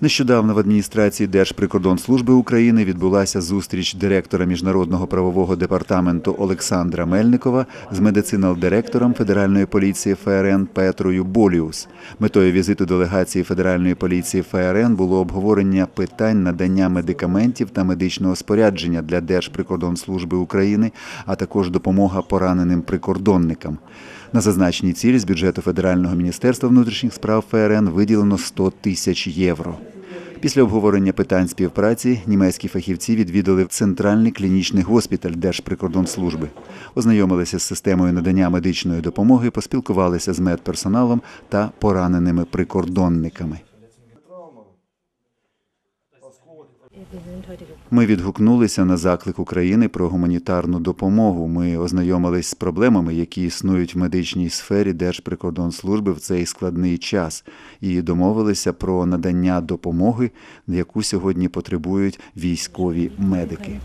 Нещодавно в адміністрації Держприкордонслужби України відбулася зустріч директора міжнародного правового департаменту Олександра Мельникова з медицинал-директором Федеральної поліції ФРН Петрою Боліус. Метою візиту делегації Федеральної поліції ФРН було обговорення питань надання медикаментів та медичного спорядження для Держприкордонслужби України, а також допомога пораненим прикордонникам. На зазначеній цілі з бюджету Федерального міністерства внутрішніх справ ФРН виділено 100 тисяч євро. Після обговорення питань співпраці німецькі фахівці відвідали центральний клінічний госпіталь Держприкордонслужби, ознайомилися з системою надання медичної допомоги, поспілкувалися з медперсоналом та пораненими прикордонниками. Ми відгукнулися на заклик України про гуманітарну допомогу. Ми ознайомились з проблемами, які існують в медичній сфері Держприкордонслужби в цей складний час, і домовилися про надання допомоги, яку сьогодні потребують військові медики.